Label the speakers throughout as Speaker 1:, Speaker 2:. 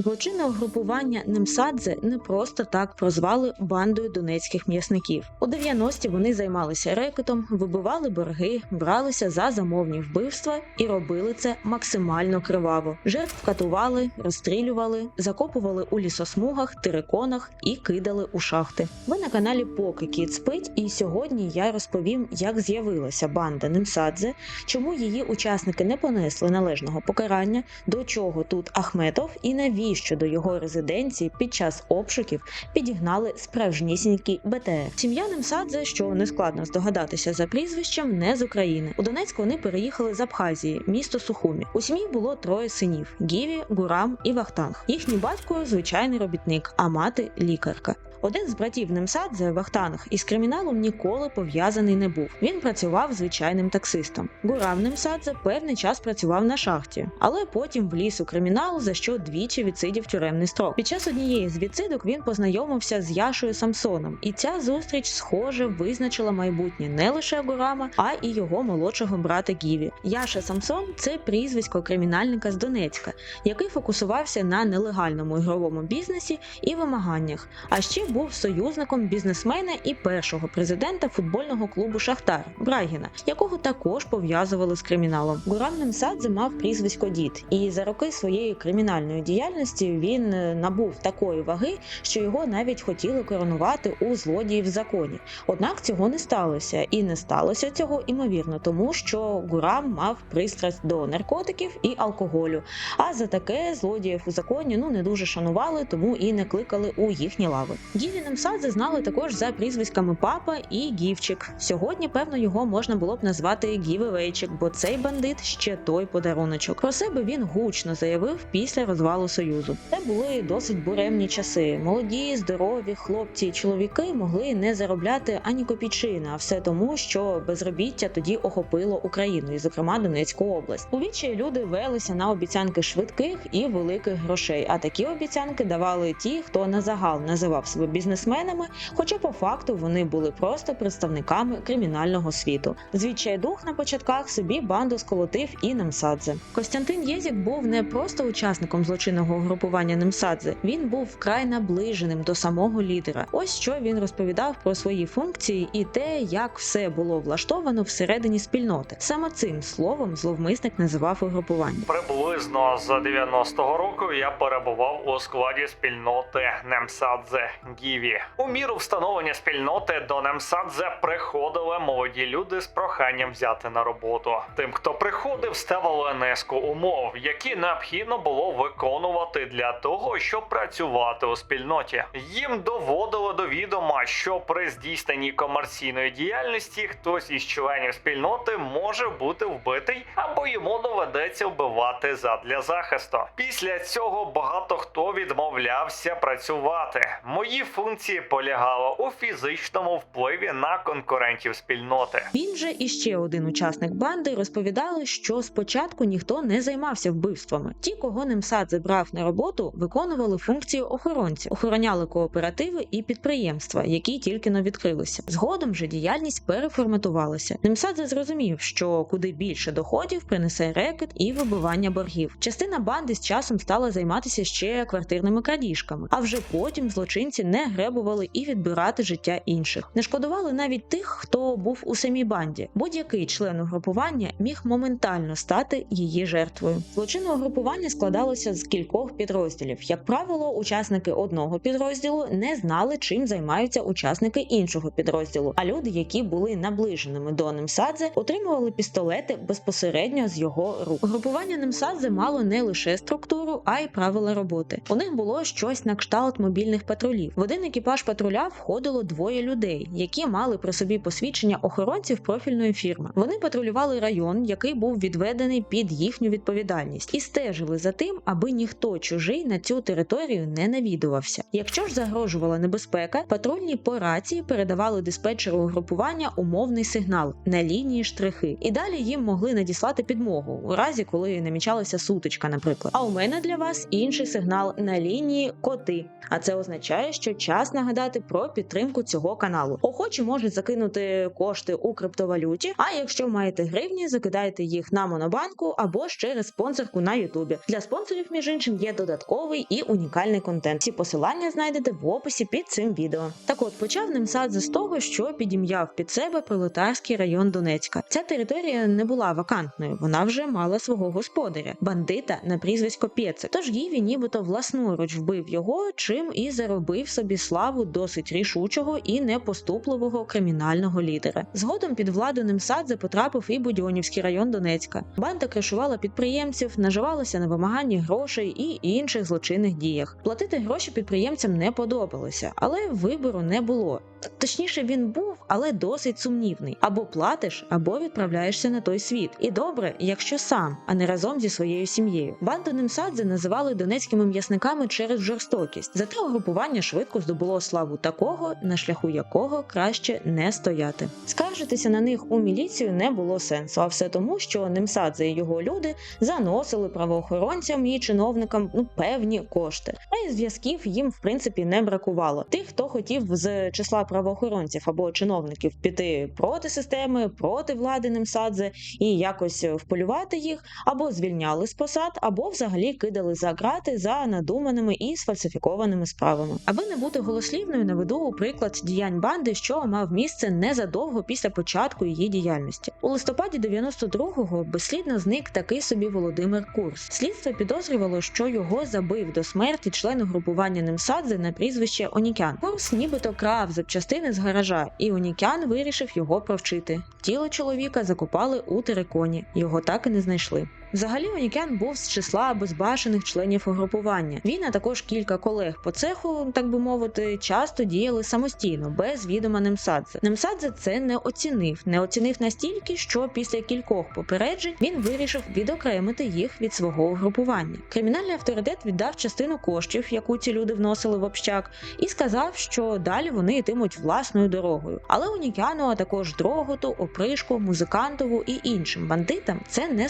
Speaker 1: Злочинне угрупування Немсадзе не просто так прозвали бандою донецьких м'ясників. У 90-ті вони займалися рекетом, вибивали борги, бралися за замовні вбивства і робили це максимально криваво. Жертв катували, розстрілювали, закопували у лісосмугах, териконах і кидали у шахти. Ви на каналі Поки Кіт спить, і сьогодні я розповім, як з'явилася банда Немсадзе, чому її учасники не понесли належного покарання, до чого тут Ахметов і навіщо до його резиденції під час обшуків підігнали справжнісінький БТР. Сім'я Немсадзе, що нескладно здогадатися за прізвищем, не з України. У Донецьк вони переїхали з Абхазії, місто Сухумі. У сім'ї було троє синів: Гіві, Гурам і Вахтанг. Їхній батько звичайний робітник, а мати лікарка. Один з братів Немсадзе, Вахтанг, із криміналом ніколи пов'язаний не був. Він працював звичайним таксистом. Гурам Немсадзе певний час працював на шахті, але потім вліз у кримінал, за що двічі відсидів тюремний строк. Під час однієї з відсидок він познайомився з Яшою Самсоном, і ця зустріч, схоже, визначила майбутнє не лише Гурама, а і його молодшого брата Гіві. Яша Самсон це прізвисько кримінальника з Донецька, який фокусувався на нелегальному ігровому бізнесі і вимаганнях. А ще був союзником бізнесмена і першого президента футбольного клубу Шахтар Брагіна, якого також пов'язували з криміналом. Гурам Немсадзе мав прізвисько Дід, і за роки своєї кримінальної діяльності він е, набув такої ваги, що його навіть хотіли коронувати у злодії в законі. Однак цього не сталося, і не сталося цього імовірно, тому що Гурам мав пристрасть до наркотиків і алкоголю. А за таке злодіїв у законі ну не дуже шанували, тому і не кликали у їхні лави. Гіві Немсадзе знали також за прізвиськами Папа і Гівчик. Сьогодні, певно, його можна було б назвати Гівевейчик, бо цей бандит ще той подаруночок. Про себе він гучно заявив після розвалу союзу. Це були досить буремні часи. Молоді, здорові хлопці і чоловіки могли не заробляти ані копійчини, а все тому, що безробіття тоді охопило Україну, і зокрема Донецьку область. У відчаї люди велися на обіцянки швидких і великих грошей. А такі обіцянки давали ті, хто на загал називав себе бізнесменами, хоча по факту вони були просто представниками кримінального світу. Звідчай дух на початках собі банду сколотив і Немсадзе. Костянтин Єзік був не просто учасником злочинного угрупування Немсадзе, він був вкрай наближеним до самого лідера. Ось що він розповідав про свої функції і те, як все було влаштовано всередині спільноти. Саме цим словом зловмисник називав угрупування.
Speaker 2: Приблизно з 90-го року я перебував у складі спільноти Немсадзе Гіві. У міру встановлення спільноти до Немсадзе приходили молоді люди з проханням взяти на роботу. Тим, хто приходив, ставили низку умов, які необхідно було виконувати для того, щоб працювати у спільноті. Їм доводило до відома, що при здійсненні комерційної діяльності хтось із членів спільноти може бути вбитий або йому доведеться вбивати задля захисту. Після цього багато хто відмовлявся працювати. Мої функції полягали у фізичному впливі на конкурентів спільноти.
Speaker 1: Він же і ще один учасник банди розповідали, що спочатку ніхто не займався вбивствами. Ті, кого Немсадзе брав на роботу, виконували функцію охоронців, охороняли кооперативи і підприємства, які тільки но відкрилися. Згодом же діяльність переформатувалася. Немсадзе зрозумів, що куди більше доходів принесе рекет і вибивання боргів. Частина банди з часом стала займатися ще квартирними крадіжками, а вже потім злочинці не гребували і відбирати життя інших. Не шкодували навіть тих, хто був у самій банді. Будь-який член угрупування міг моментально стати її жертвою. Злочинне угрупування складалося з кількох підрозділів. Як правило, учасники одного підрозділу не знали, чим займаються учасники іншого підрозділу. А люди, які були наближеними до Немсадзе, отримували пістолети безпосередньо з його рук. Угрупування Немсадзе мало не лише структуру, а й правила роботи. У них було щось на кшталт мобільних патрулів. Один екіпаж патруля входило двоє людей, які мали при собі посвідчення охоронців профільної фірми. Вони патрулювали район, який був відведений під їхню відповідальність, і стежили за тим, аби ніхто чужий на цю територію не навідувався. Якщо ж загрожувала небезпека, патрульні по рації передавали диспетчеру угрупування умовний сигнал на лінії штрихи, і далі їм могли надіслати підмогу у разі, коли намічалася сутичка, наприклад. А у мене для вас інший сигнал на лінії коти. А це означає, що що час нагадати про підтримку цього каналу. Охочі можуть закинути кошти у криптовалюті. А якщо маєте гривні, закидайте їх на монобанку або ж через спонсорку на Ютубі. Для спонсорів, між іншим, є додатковий і унікальний контент. Ці посилання знайдете в описі під цим відео. Так от почав Немсадзе з того, що підім'яв під себе пролетарський район Донецька. Ця територія не була вакантною, вона вже мала свого господаря, бандита на прізвисько Пєце. Тож Гіві нібито власноруч вбив його, чим і заробив собі славу досить рішучого і непоступливого кримінального лідера. Згодом під владу Немсадзе потрапив і Будьонівський район Донецька. Банда кришувала підприємців, наживалася на вимаганні грошей і інших злочинних діях. Платити гроші підприємцям не подобалося, але вибору не було. Точніше, він був, але досить сумнівний. Або платиш, або відправляєшся на той світ. І добре, якщо сам, а не разом зі своєю сім'єю. Банду Немсадзе називали донецькими м'ясниками через жорстокість. Зате угрупування швидко здобуло славу такого, на шляху якого краще не стояти. Скаржитися на них у міліцію не було сенсу, а все тому, що Немсадзе і його люди заносили правоохоронцям і чиновникам ну певні кошти. А й зв'язків їм в принципі не бракувало. Тих, хто хотів з числа правоохоронців або чиновників піти проти системи, проти влади Немсадзе і якось вполювати їх, або звільняли з посад, або взагалі кидали за грати за надуманими і сфальсифікованими справами. Аби не бути голослівною, наведу у приклад діянь банди, що мав місце незадовго після початку її діяльності. У листопаді 92-го безслідно зник такий собі Володимир Курс. Слідство підозрювало, що його забив до смерті член угрупування Немсадзе на прізвище Онікян. Курс нібито крав запчастини з гаража, і Онікян вирішив його провчити. Тіло чоловіка закопали у териконі. Його так і не знайшли. Взагалі Онікян був з числа безбашених членів угрупування. Він, а також кілька колег по цеху, так би мовити, часто діяли самостійно, без відома Немсадзе. Немсадзе це не оцінив, не оцінив настільки, що після кількох попереджень він вирішив відокремити їх від свого угрупування. Кримінальний авторитет віддав частину коштів, яку ці люди вносили в общак, і сказав, що далі вони йтимуть власною дорогою. Але Унікяну, а також Дроготу, Опришку, Музикантову і іншим бандитам це не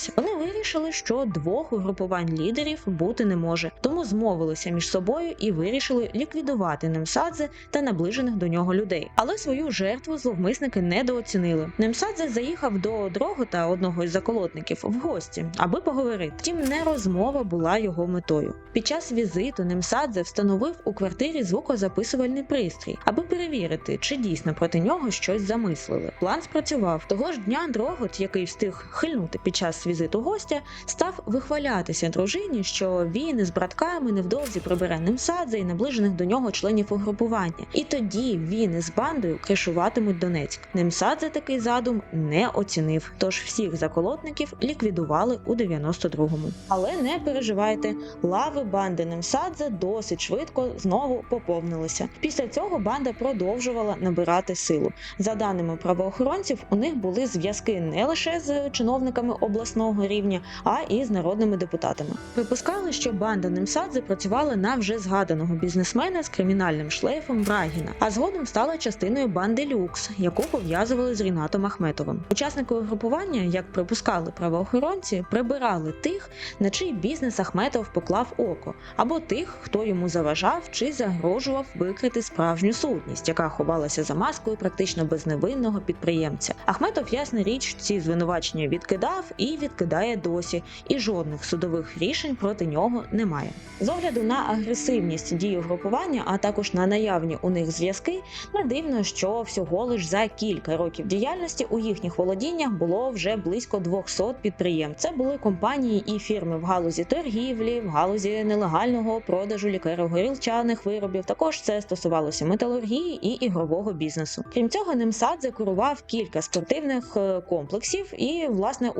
Speaker 1: сподобалося. Вони вирішили, що двох угрупувань лідерів бути не може, тому змовилися між собою і вирішили ліквідувати Немсадзе та наближених до нього людей. Але свою жертву зловмисники недооцінили. Немсадзе заїхав до Дрогота, одного із заколотників, в гості, аби поговорити. Втім, не розмова була його метою. Під час візиту Немсадзе встановив у квартирі звукозаписувальний пристрій, аби перевірити, чи дійсно проти нього щось замислили. План спрацював. Того ж дня Дрогот, який встиг хильнути під час візиту гостя, став вихвалятися дружині, що він із братками невдовзі прибере Немсадзе і наближених до нього членів угрупування. І тоді він із бандою кришуватимуть Донецьк. Немсадзе такий задум не оцінив, тож всіх заколотників ліквідували у 92-му. Але не переживайте, лави банди Немсадзе досить швидко знову поповнилися. Після цього банда продовжувала набирати силу. За даними правоохоронців, у них були зв'язки не лише з чиновниками обласного рівня, а і з народними депутатами. Припускали, що банда Немсадзе працювала на вже згаданого бізнесмена з кримінальним шлейфом Брагіна, а згодом стала частиною банди Люкс, яку пов'язували з Рінатом Ахметовим. Учасники угрупування, як припускали правоохоронці, прибирали тих, на чий бізнес Ахметов поклав око, або тих, хто йому заважав чи загрожував викрити справжню сутність, яка ховалася за маскою практично безневинного підприємця. Ахметов, ясна річ, ці звинувачення відкидав і відкидає досі, і жодних судових рішень проти нього немає. З огляду на агресивність дії угрупування, а також на наявні у них зв'язки, не дивно, що всього лиш за кілька років діяльності у їхніх володіннях було вже близько 200 підприємств. Це були компанії і фірми в галузі торгівлі, в галузі нелегального продажу лікаро-горілчаних виробів. Також це стосувалося металургії і ігрового бізнесу. Крім цього, Немсадзе курував кілька спортивних е, комплексів, і власне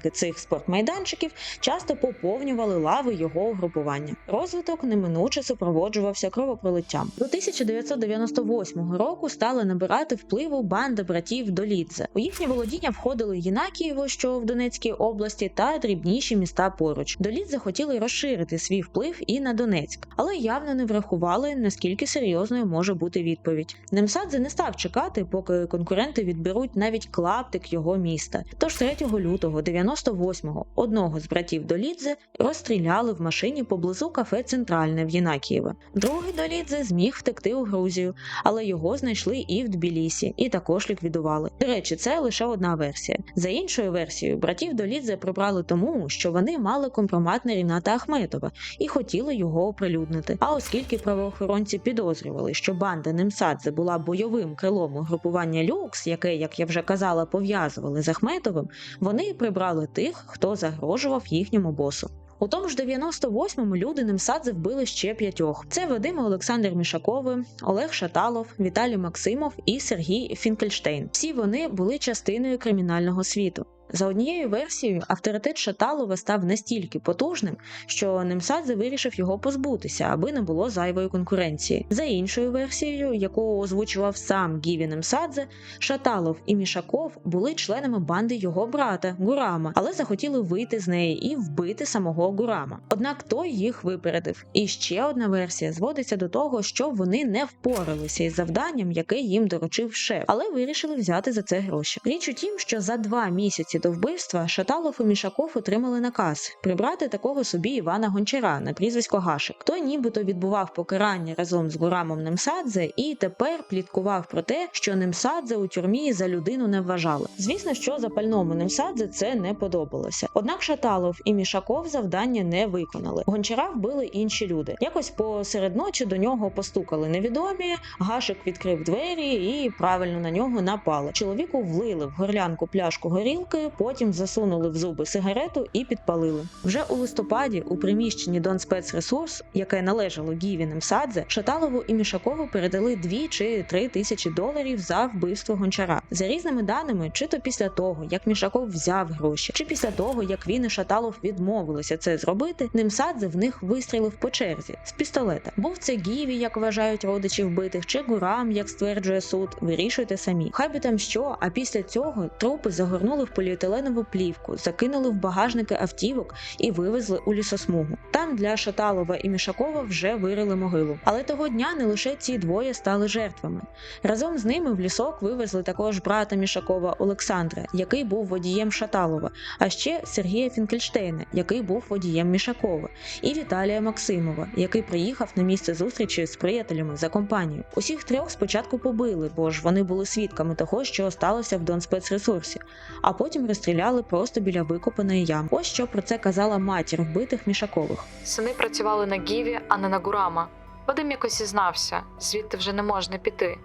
Speaker 1: учасники цих спортмайданчиків часто поповнювали лави його угрупування. Розвиток неминуче супроводжувався кровопролиттям. До 1998 року стала набирати впливу банда братів Долідзе. У їхнє володіння входили Єнакієво, що в Донецькій області, та дрібніші міста поруч. Долідзе хотіли розширити свій вплив і на Донецьк, але явно не врахували, наскільки серйозною може бути відповідь. Немсадзе не став чекати, поки конкуренти відберуть навіть клаптик його міста. Тож 3 лютого 98-го одного з братів Долідзе розстріляли в машині поблизу кафе Центральне в Єнакієве. Другий Долідзе зміг втекти у Грузію, але його знайшли і в Тбілісі, і також ліквідували. До речі, це лише одна версія. За іншою версією, братів Долідзе прибрали тому, що вони мали компромат на Ріната Ахметова і хотіли його оприлюднити. А оскільки правоохоронці підозрювали, що банда Немсадзе була бойовим крилом угрупування Люкс, яке, як я вже казала, пов'язували з Ахметовим, вони прибрали тих, хто загрожував їхньому босу. У тому ж 98-му люди Немсадзе вбили ще п'ятьох. Це Вадим Олександр Мішакови, Олег Шаталов, Віталій Максимов і Сергій Фінкельштейн. Всі вони були частиною кримінального світу. За однією версією, авторитет Шаталова став настільки потужним, що Немсадзе вирішив його позбутися, аби не було зайвої конкуренції. За іншою версією, яку озвучував сам Гіві Немсадзе, Шаталов і Мішаков були членами банди його брата Гурама, але захотіли вийти з неї і вбити самого Гурама. Однак той їх випередив. І ще одна версія зводиться до того, що вони не впоралися із завданням, яке їм доручив шеф, але вирішили взяти за це гроші. Річ у тім, що за два місяці до вбивства Шаталов і Мішаков отримали наказ прибрати такого собі Івана Гончара на прізвисько Гашик. Той нібито відбував покарання разом з Гурамом Немсадзе і тепер пліткував про те, що Немсадзе у тюрмі за людину не вважали. Звісно, що запальному Немсадзе це не подобалося. Однак Шаталов і Мішаков завдання не виконали. Гончара вбили інші люди. Якось посеред ночі до нього постукали невідомі. Гашик відкрив двері і правильно на нього напали. Чоловіку влили в горлянку пляшку горілки, потім засунули в зуби сигарету і підпалили. Вже у листопаді у приміщенні Донспецресурс, яке належало Гіві Немсадзе, Шаталову і Мішакову передали 2 чи 3 тисячі доларів за вбивство гончара. За різними даними, чи то після того, як Мішаков взяв гроші, чи після того, як він і Шаталов відмовилися це зробити, Немсадзе в них вистрілив по черзі з пістолета. Був це Гіві, як вважають родичі вбитих, чи Гурам, як стверджує суд. Вирішуйте самі. Хай би там що, а після цього трупи загорнули в поліетиленову плівку, закинули в багажники автівок і вивезли у лісосмугу. Там для Шаталова і Мішакова вже вирили могилу. Але того дня не лише ці двоє стали жертвами. Разом з ними в лісок вивезли також брата Мішакова Олександра, який був водієм Шаталова, а ще Сергія Фінкельштейна, який був водієм Мішакова, і Віталія Максимова, який приїхав на місце зустрічі з приятелями за компанію. Усіх трьох спочатку побили, бо ж вони були свідками того, що сталося в Донспецресурсі, а потім розстріляли просто біля викопаної ями. Ось що про це казала матір вбитих Мішакових.
Speaker 3: Сини працювали на Гіві, а не на Гурама. Вадим якось зізнався, звідти вже не можна піти.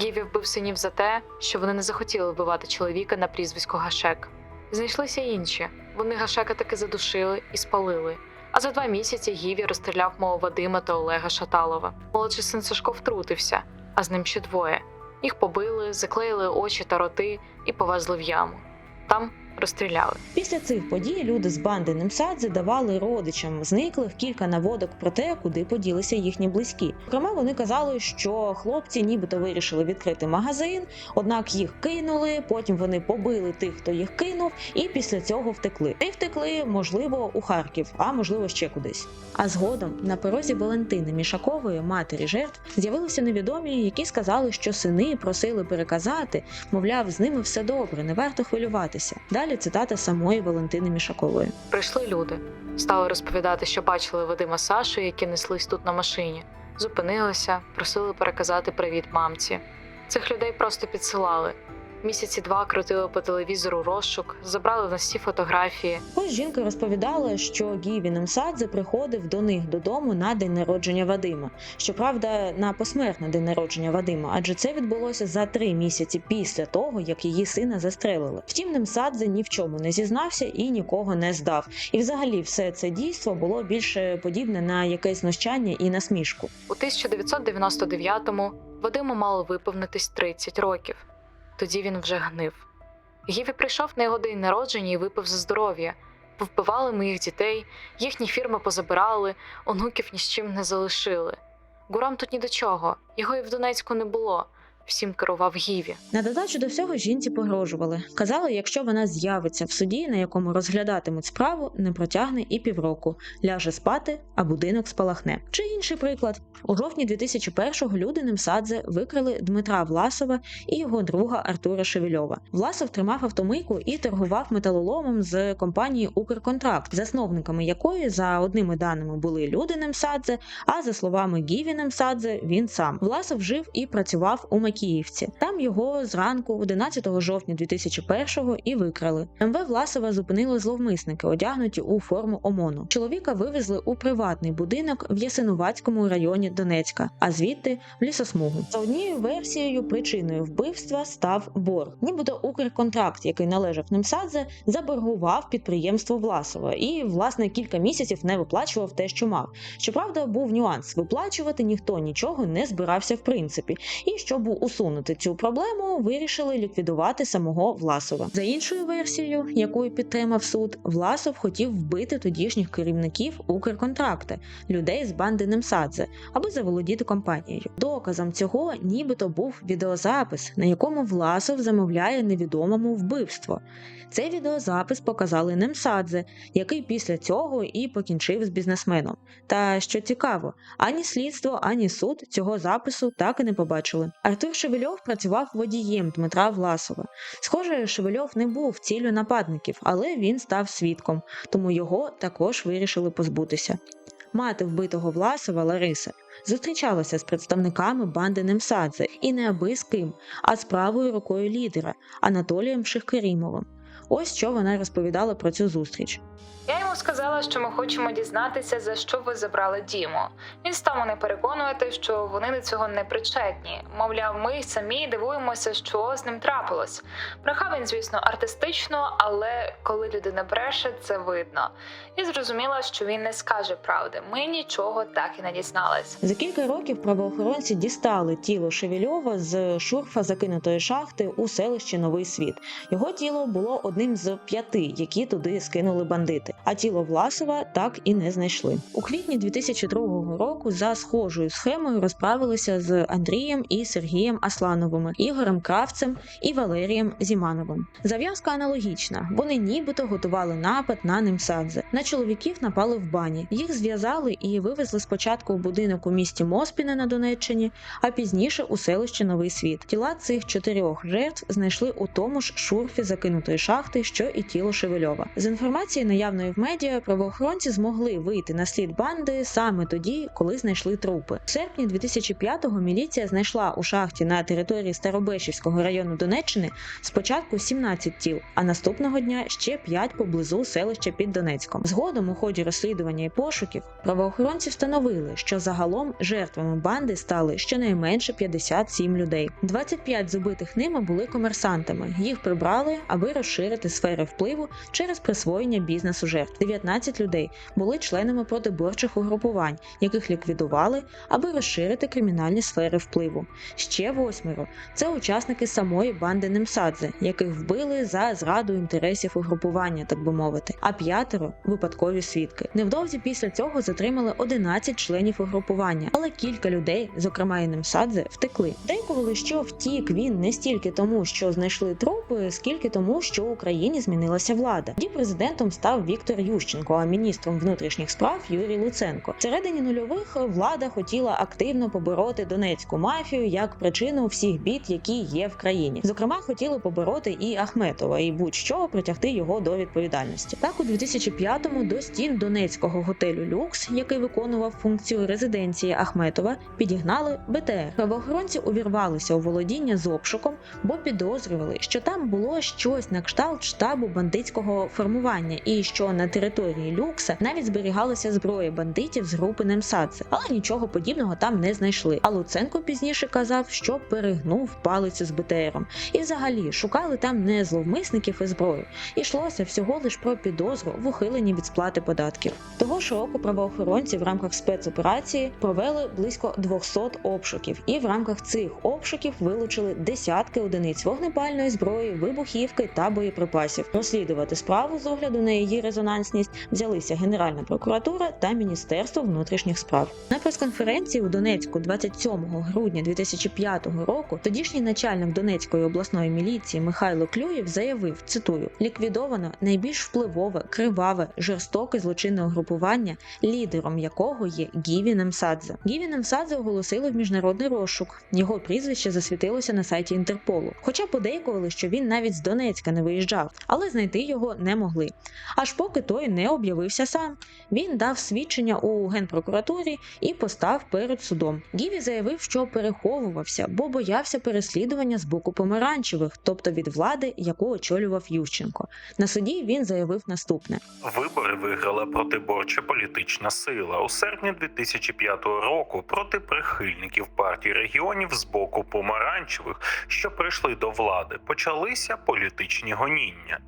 Speaker 3: Гіві вбив синів за те, що вони не захотіли вбивати чоловіка на прізвисько Гашек. Знайшлися інші. Вони Гашека таки задушили і спалили. А за два місяці Гіві розстріляв мого Вадима та Олега Шаталова. Молодший син Сашко втрутився, а з ним ще двоє. Їх побили, заклеїли очі та роти і повезли в яму. Там розстріляли.
Speaker 1: Після цих подій люди з банди Немсадзе давали родичам зниклих кілька наводок про те, куди поділися їхні близькі. Зокрема, вони казали, що хлопці нібито вирішили відкрити магазин, однак їх кинули. Потім вони побили тих, хто їх кинув, і після цього втекли. І втекли, можливо, у Харків, а можливо ще кудись. А згодом на порозі Валентини Мішакової, матері жертв, з'явилися невідомі, які сказали, що сини просили переказати, мовляв, з ними все добре, не варто хвилюватися. Далі цитата самої Валентини Мішакової.
Speaker 3: Прийшли люди, стали розповідати, що бачили Вадима Сашу, які неслись тут на машині. Зупинилися, просили переказати привіт мамці. Цих людей просто підсилали. Місяці два крутили по телевізору розшук, забрали на всі фотографії.
Speaker 1: Ось жінка розповідала, що Гіві Немсадзе приходив до них додому на день народження Вадима. Щоправда, на посмертне день народження Вадима, адже це відбулося за три місяці після того, як її сина застрелили. Втім, Немсадзе ні в чому не зізнався і нікого не здав. І взагалі все це дійство було більше подібне на якесь знущання і насмішку.
Speaker 3: У 1999-му Вадиму мало виповнитись 30 років. Тоді він вже гнив. Гіві прийшов на його день народження і випив за здоров'я. Повбивали моїх дітей, їхні фірми позабирали, онуків ні з чим не залишили. Гурам тут ні до чого, його і в Донецьку не було. Всім керував Гіві.
Speaker 1: На додачу до всього жінці погрожували. Казали, якщо вона з'явиться в суді, на якому розглядатимуть справу, не протягне і півроку, ляже спати, а будинок спалахне. Чи інший приклад у жовтні 2001-го люди Немсадзе викрили Дмитра Власова і його друга Артура Шевельова. Власов тримав автомийку і торгував металоломом з компанії Укрконтракт, засновниками якої за одними даними були люди Немсадзе, а за словами Гіві Немсадзе, він сам. Власов жив і працював у Макіївці. Там його зранку, 11 жовтня 2001-го, і викрали. МВ Власова зупинили зловмисники, одягнуті у форму ОМОНу. Чоловіка вивезли у приватний будинок в Ясинуватському районі Донецька, а звідти в лісосмугу. За однією версією, причиною вбивства став борг. Нібито Укрконтракт, який належав Немсадзе, заборгував підприємство Власова і, власне, кілька місяців не виплачував те, що мав. Щоправда, був нюанс: виплачувати ніхто нічого не збирався в принципі. І щоб усунути цю проблему, вирішили ліквідувати самого Власова. За іншою версією, якою підтримав суд, Власов хотів вбити тодішніх керівників Укрконтракта, людей з банди Немсадзе, аби заволодіти компанією. Доказом цього нібито був відеозапис, на якому Власов замовляє невідомому вбивство. Цей відеозапис показали Немсадзе, який після цього і покінчив з бізнесменом. Та що цікаво, ані слідство, ані суд цього запису так і не побачили. Артур Шевельов працював водієм Дмитра Власова. Схоже, Шевельов не був ціллю нападників, але він став свідком, тому його також вирішили позбутися. Мати вбитого Власова Лариса зустрічалася з представниками банди Немсадзе і не аби з ким, а з правою рукою лідера Анатолієм Шихкерімовим. Ось що вона розповідала про цю зустріч.
Speaker 4: Я йому сказала, що ми хочемо дізнатися, за що ви забрали Діму. Він став мене переконувати, що вони до цього не причетні. Мовляв, ми самі дивуємося, що з ним трапилось. Брехав він, звісно, артистично, але коли людина бреше, це видно. І зрозуміла, що він не скаже правди. Ми нічого так і не дізнались.
Speaker 1: За кілька років правоохоронці дістали тіло Шевельова з шурфа закинутої шахти у селищі Новий Світ. Його тіло було одним з п'яти, які туди скинули бандити. А тіло Власова так і не знайшли. У квітні 2002 року за схожою схемою розправилися з Андрієм і Сергієм Аслановими, Ігорем Кравцем і Валерієм Зімановим. Зав'язка аналогічна. Вони нібито готували напад на Немсадзе. На чоловіків напали в бані. Їх зв'язали і вивезли спочатку у будинок у місті Моспіне на Донеччині, а пізніше у селищі Новий Світ. Тіла цих чотирьох жертв знайшли у тому ж шурфі закинутої шахти, що і тіло Шевельова. З інформації наявної в медіа правоохоронці змогли вийти на слід банди саме тоді, коли знайшли трупи. В серпні 2005-го міліція знайшла у шахті на території Старобешівського району Донеччини спочатку 17 тіл, а наступного дня ще 5 поблизу селища під Донецьком. Згодом у ході розслідування і пошуків правоохоронці встановили, що загалом жертвами банди стали щонайменше 57 людей. 25 з убитих ними були комерсантами. Їх прибрали, аби розширити сфери впливу через присвоєння бізнесу жертв. 19 людей були членами протиборчих угрупувань, яких ліквідували, аби розширити кримінальні сфери впливу. Ще восьмеро це учасники самої банди Немсадзе, яких вбили за зраду інтересів угрупування, так би мовити. А п'ятеро випадкові свідки. Невдовзі після цього затримали 11 членів угрупування, але кілька людей, зокрема і Немсадзе, втекли. Деколи що втік він не стільки тому, що знайшли трупи, скільки тому, що Україні змінилася влада. Тоді президентом став Віктор Ющенко, а міністром внутрішніх справ Юрій Луценко. В середині нульових влада хотіла активно побороти донецьку мафію як причину всіх бід, які є в країні. Зокрема, хотіли побороти і Ахметова, і будь-що притягти його до відповідальності. Так, у 2005-му до стін донецького готелю Люкс, який виконував функцію резиденції Ахметова, підігнали БТР. Правоохоронці увірвалися у володіння з обшуком, бо підозрювали, що там було щось на кшталт штабу бандитського формування, і що на території Люкса навіть зберігалася зброя бандитів з групи Немсадзе, але нічого подібного там не знайшли. А Луценко пізніше казав, що перегнув палицю з БТРом. І взагалі шукали там не зловмисників і зброю. Ішлося всього лиш про підозру в ухиленні від сплати податків. Того ж року правоохоронці в рамках спецоперації провели близько 200 обшуків, і в рамках цих обшуків вилучили десятки одиниць вогнепальної зброї, вибухівки та бойових боєприпасів. Розслідувати справу з огляду на її резонансність взялися Генеральна прокуратура та Міністерство внутрішніх справ. На прес-конференції у Донецьку 27 грудня 2005 року тодішній начальник Донецької обласної міліції Михайло Клюєв заявив: цитую: ліквідовано найбільш впливове, криваве, жорстоке злочинне угрупування, лідером якого є Гіві Немсадзе. Гіві Немсадзе оголосили в міжнародний розшук. Його прізвище засвітилося на сайті Інтерполу. Хоча подейкували, що він навіть з Донецька не виїжджав, але знайти його не могли. Аж поки той не об'явився сам. Він дав свідчення у генпрокуратурі і постав перед судом. Гіві заявив, що переховувався, бо боявся переслідування з боку помаранчевих, тобто від влади, яку очолював Ющенко. На суді він заявив наступне:
Speaker 5: Вибори виграла протиборча політична сила у серпні 2005 року проти прихильників партії регіонів з боку помаранчевих, що прийшли до влади. Почалися політичні гоніння.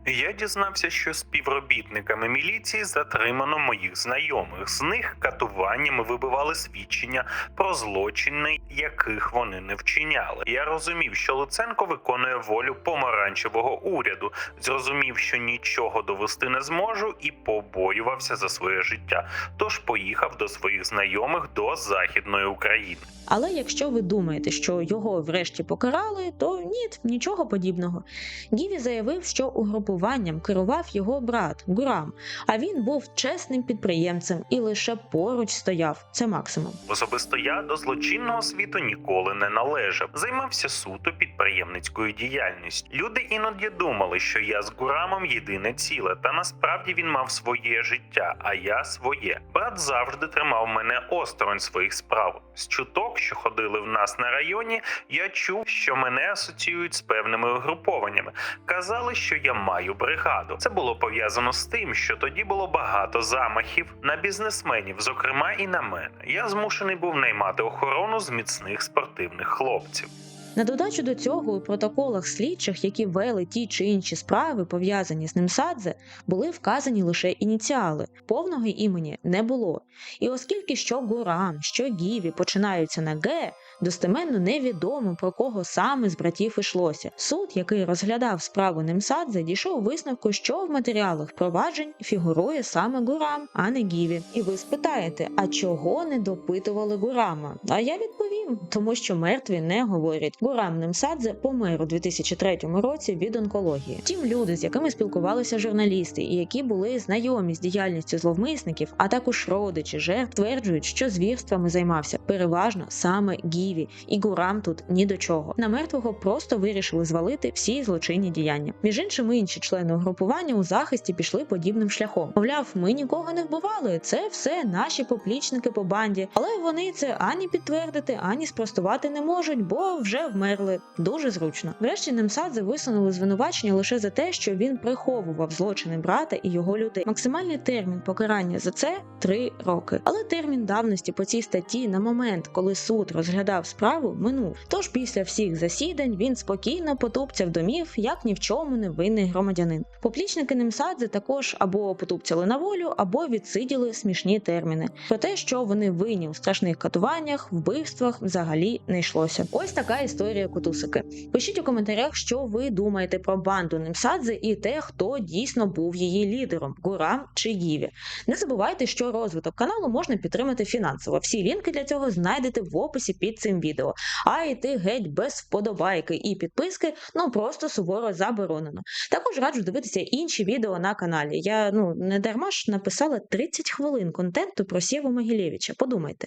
Speaker 5: Я дізнався, що співробітниками міліції затримано моїх знайомих. З них катуваннями вибивали свідчення про злочини, яких вони не вчиняли. Я розумів, що Луценко виконує волю помаранчевого уряду, зрозумів, що нічого довести не зможу, і побоювався за своє життя. Тож поїхав до своїх знайомих до західної України.
Speaker 1: Але якщо ви думаєте, що його врешті покарали, то ні, нічого подібного. Гіві заявив, що угрупуванням керував його брат Гурам, а він був чесним підприємцем і лише поруч стояв. Це максимум.
Speaker 5: Особисто я до злочинного світу ніколи не належав. Займався суто підприємницькою діяльністю. Люди іноді думали, що я з Гурамом єдине ціле, та насправді він мав своє життя, а я своє. Брат завжди тримав мене осторонь своїх справ. З чуток, що ходили в нас на районі, я чув, що мене асоціюють з певними угрупованнями. Казали, що я маю бригаду. Це було пов'язано з тим, що тоді було багато замахів на бізнесменів, зокрема і на мене. Я змушений був наймати охорону з міцних спортивних хлопців.
Speaker 1: На додачу до цього у протоколах слідчих, які вели ті чи інші справи, пов'язані з Немсадзе, були вказані лише ініціали. Повного імені не було. І оскільки що Гурам, що Гіві починаються на Г, достеменно невідомо про кого саме з братів ішлося. Суд, який розглядав справу Немсадзе, дійшов висновку, що в матеріалах проваджень фігурує саме Гурам, а не Гіві. І ви спитаєте, а чого не допитували Гурама? А я відповім, тому що мертві не говорять. Гурам Немсадзе помер у 2003 році від онкології. Втім, люди, з якими спілкувалися журналісти, і які були знайомі з діяльністю зловмисників, а також родичі жертв, тверджують, що звірствами займався переважно саме Гіві, і Гурам тут ні до чого. На мертвого просто вирішили звалити всі злочинні діяння. Між іншим, інші члени угрупування у захисті пішли подібним шляхом. Мовляв, ми нікого не вбивали. Це все наші поплічники по банді, але вони це ані підтвердити, ані спростувати не можуть, бо вже вмерли. Дуже зручно. Врешті Немсадзе висунули звинувачення лише за те, що він приховував злочини брата і його людей. Максимальний термін покарання за це три роки. Але термін давності по цій статті на момент, коли суд розглядав справу, минув. Тож після всіх засідань він спокійно потупцяв домів, як ні в чому не винний громадянин. Поплічники Немсадзе також або потупцяли на волю, або відсиділи смішні терміни. Про те, що вони винні у страшних катуваннях, вбивствах, взагалі не йшлося. Ось така історія кутусики. Пишіть у коментарях, що ви думаєте про банду Немсадзе і те, хто дійсно був її лідером Гурам чи Гіві. Не забувайте, що розвиток каналу можна підтримати фінансово. Всі лінки для цього знайдете в описі під цим відео. А йти геть без вподобайки і підписки ну просто суворо заборонено. Також раджу дивитися інші відео на каналі. Я ну не дарма ж написала 30 хвилин контенту про Сєву Могилєвича. Подумайте,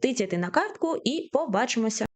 Speaker 1: тицяйте на картку і побачимося.